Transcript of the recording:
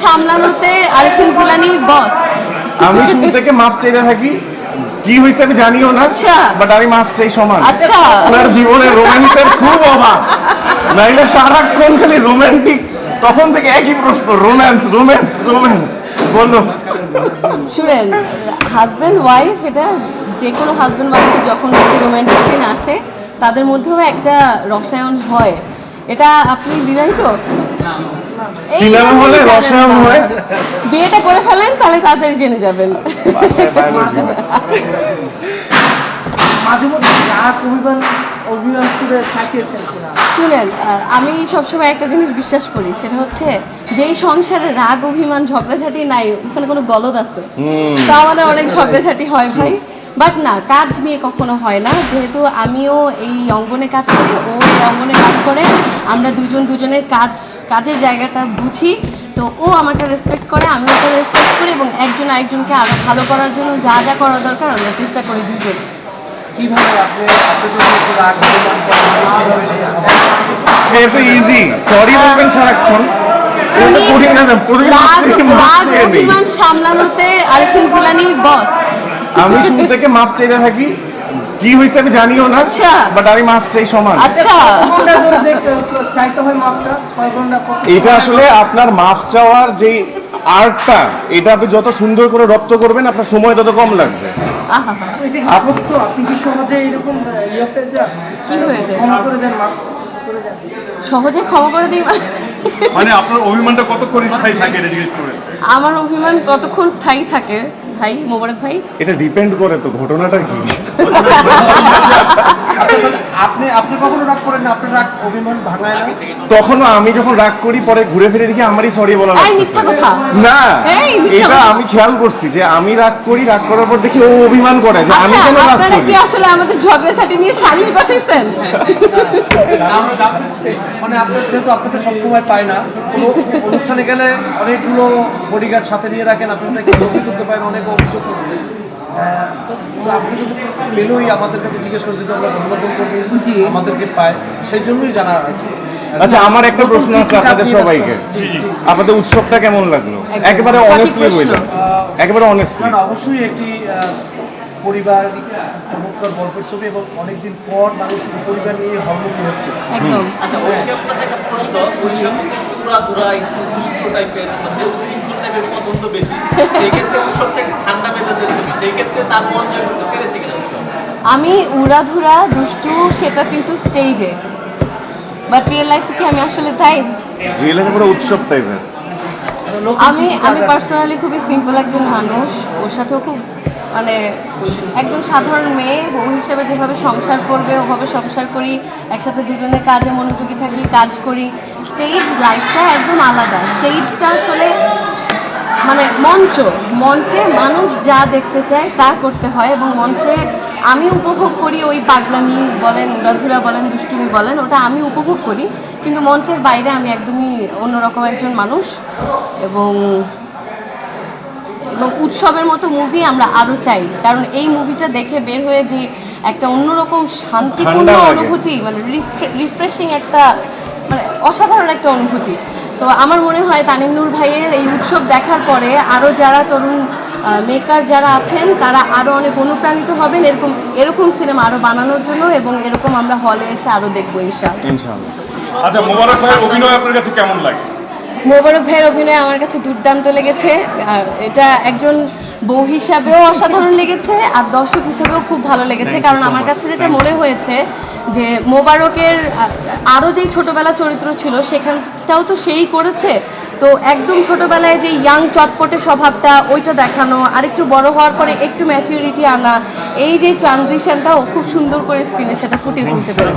সামলানোতে আরিফিন জিলানি বস আমি শুরু থেকে মাফ চাইতে থাকি। কি হয়েছে আমি জানিও না আচ্ছা। বাট আমি মাফ চাই সমান। আচ্ছা। আপনার জীবনে রোম্যান্সের খুব অভাব। নাইলে সারাক্ষণ খালি রোমান্টিক তখন থেকে একই প্রশ্ন রোম্যান্স রোম্যান্স রোম্যান্স বলল শুনেন হাজব্যান্ড ওয়াইফ এটা যে কোনো হাজব্যান্ড ওয়াইফে যখন রোমান্টিক সিন আসে তাদের মধ্যেও একটা রসায়ন হয়। এটা আপনি বিবাহিত? সিনেমা হলে রসায়ন হয়? বিয়েটা করে ফেলেন তাহলে তাড়াতাড়ি জেনে যাবেন। মাঝে মধ্যে অভিমান থাকিয়েছেন শুনেন আমি সবসময় একটা জিনিস বিশ্বাস করি সেটা হচ্ছে যেই সংসারে রাগ অভিমান ঝগড়াঝাটি নাই ওখানে কোনো গলদ আছে। তা আমাদের অনেক ঝগড়াঝাটি হয় ভাই। বাট না কাজ নিয়ে কখনো হয় না। যেহেতু আমিও এই অঙ্গনে কাজ করি ও এই অঙ্গনে কাজ করে আমরা দুজন দুজনের কাজ কাজের জায়গাটা বুঝি। তো ও আমারটা রেসপেক্ট করে আমি ওটা রেসপেক্ট করি এবং একজন আরেকজনকে আরও ভালো করার জন্য যা যা করা দরকার আমরা চেষ্টা করি দুজন এটা ইজি সরি বলবেন সারাক্ষণ। রাগ। অভিমান সামলানোতে আরিফিন জিলানি বস আমি শুরু থেকে মাফ চাইতে থাকি। কি হয়েছে আমি জানিও না আচ্ছা। বাট আমি মাফ চাই সমান। আচ্ছা। হয় এটা আসলে আপনার মাফ চাওয়ার যে আর্টটা এটা আপনি যত সুন্দর করে রপ্ত করবেন আপনার সময় তত কম লাগবে। আপনি কি সহজে এরকম ইয়েতে যান? কি হয়েছে ক্ষমা করে দেন মাফ করে দেন। সহজে ক্ষমা করে দিই মানে আপনার অভিমানটা কতক্ষণ স্থায়ী থাকে এটা জিজ্ঞেস করেছে? আমার অভিমান কতক্ষণ স্থায়ী থাকে? ভাই মোবারক ভাই এটা ডিপেন্ড করে তো ঘটনাটা কি? আপনি আপনি কখনো রাগ করেন না? আপনার রাগ অভিমান ভাঙায় না? তখনও আমি যখন রাগ করি পরে ঘুরে ফিরে দেখি আমারই সরি বলা এই মিথ্যা কথা। না এই, মিথ্যা এটা কথা। আমি খেয়াল করছি যে আমি রাগ করি রাগ করার পর দেখি ও অভিমান করে যে আমি আচ্ছা কেন রাগ আপনারা করি? কি আসলে আমাদের ঝগড়াঝাটি নিয়ে সালিশ বসাইছেন মানে আপনার যেহেতু আপনাকে সবসময় পায় না কোনো অনুষ্ঠানে গেলে অনেকগুলো বডিগার্ড সাথে নিয়ে রাখেন আপনাদেরকে ছবি তুলতে পারেন অনেক অভিযোগ তো তো আজকে যদি পেলোই আমাদের কাছে জিজ্ঞেস করে যদি আমরা ধন্যবাদ করি আমাদেরকে পায় সেই জন্যই জানা আছে। আচ্ছা আমার একটা প্রশ্ন আছে আপনাদের সবাইকে। আপনাদের উৎসবটা কেমন লাগল। একেবারে অনেস্টলি। বললাম। একেবারে অনেস্টলি অবশ্যই একটি পরিবার চমৎকার গল্পের ছবি এবং অনেকদিন পর মানুষ পরিবার নিয়ে হলমুখী হচ্ছে। একদম। আচ্ছা একটা প্রশ্ন। একটু দুষ্ট টাইপের মানে পছন্দ বেশি। ঠান্ডা মেজাজের মন আমি উড়াধুরা দুষ্টু সেটা কিন্তু স্টেজে বাট রিয়েল লাইফে কি আমি আসলে তাই? রিয়েল লাইফে পুরো উৎসব টাইপের আমি আমি পার্সোনালি খুবই সিম্পল একজন মানুষ। ওর সাথেও খুব মানে একদম সাধারণ মেয়ে। বউ হিসেবে যেভাবে সংসার করবে ওভাবে সংসার করি। একসাথে দুজনের কাজে মনোযোগী থাকি কাজ করি। স্টেজ লাইফটা একদম আলাদা। স্টেজটা আসলে মানে মঞ্চ মঞ্চে মানুষ যা দেখতে চায় তা করতে হয় এবং মঞ্চে আমি উপভোগ করি ওই পাগলামি বলেন উড়াধুরা বলেন দুষ্টুমি বলেন ওটা আমি উপভোগ করি। কিন্তু মঞ্চের বাইরে আমি একদমই অন্যরকম একজন মানুষ এবং এবং উৎসবের মতো মুভি আমরা আরও চাই। কারণ এই মুভিটা দেখে বের হয়ে যে একটা অন্যরকম শান্তিপূর্ণ অনুভূতি মানে রিফ্রেশিং একটা মানে অসাধারণ একটা অনুভূতি। তো আমার মনে হয় তানিম নূর ভাইয়ের এই উৎসব দেখার পরে আরও যারা তরুণ মেকার যারা আছেন তারা আরও অনেক অনুপ্রাণিত হবেন। এরকম এরকম সিনেমা আরও বানানোর জন্য এবং এরকম আমরা হলে এসে আরও দেখব ইনশাআল্লাহ। আচ্ছা মোবারক ভাইয়ের অভিনয় আপনার কাছে কেমন লাগে? মোবারক ভাইয়ের অভিনয় আমার কাছে দুর্দান্ত লেগেছে। এটা একজন বউ হিসাবেও অসাধারণ লেগেছে আর দর্শক হিসাবেও খুব ভালো লেগেছে। কারণ আমার কাছে যেটা মনে হয়েছে যে মোবারকের আরও যেই ছোটবেলা চরিত্র ছিল সেখানটাও তো সেই করেছে। তো একদম ছোটবেলায় যে ইয়াং চটপটে স্বভাবটা ওইটা দেখানো আর একটু বড় হওয়ার পরে একটু ম্যাচুরিটি আনা এই যে ট্রানজিশনটা ও খুব সুন্দর করে স্ক্রিনে সেটা ফুটিয়ে তুলতে পেরেছে।